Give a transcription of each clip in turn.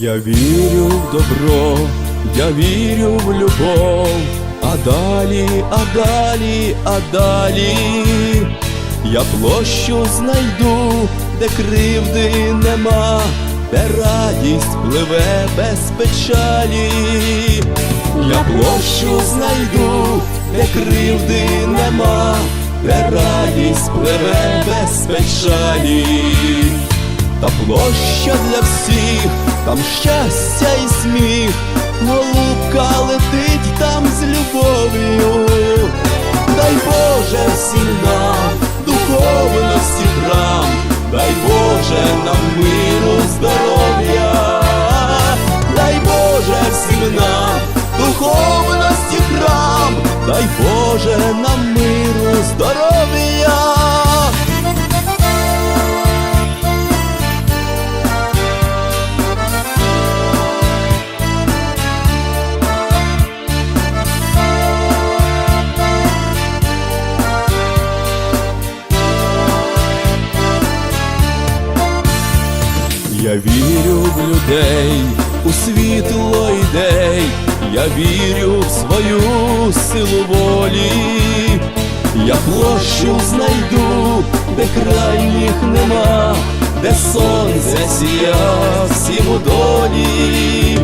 Я вірю в добро, я вірю в любов, а далі, а далі, а далі. Я площу знайду, де кривди нема, де радість пливе без печалі. Я площу знайду, де кривди нема, де радість пливе без печалі. Та площа для всіх, там щастя і сміх, голубка летить там з любов'ю, дай Боже всім нам духовності храм, дай Боже нам миру, здоров'я, дай Боже всім нам духовності храм, дай Боже нам миру, здоров'я. Я вірю в людей, у світло ідей, я вірю в свою силу волі, я площу знайду, де крайніх нема, де сонце сія всім у долі,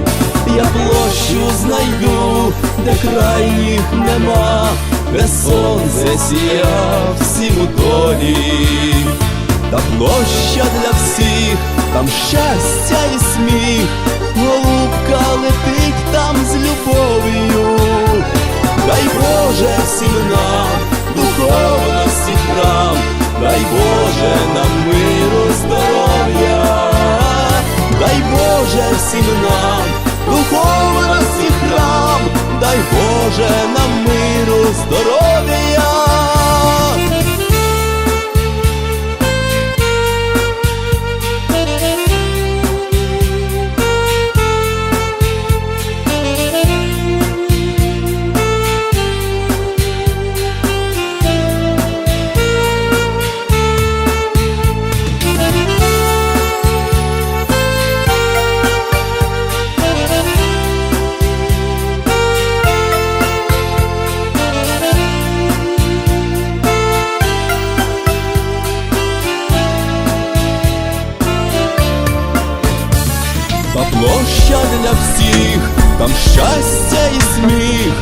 я площу знайду, де крайніх нема, де сонце сія всім у долі та площа для всіх, там щастя і сміх, голубка летить там з любов'ю, дай Боже всім нам духовності храм, дай Боже нам миру, здоров'я, дай Боже всім нам духовності храм, дай Боже нам миру, здоров'я. площа для всіх, там щастя і сміх.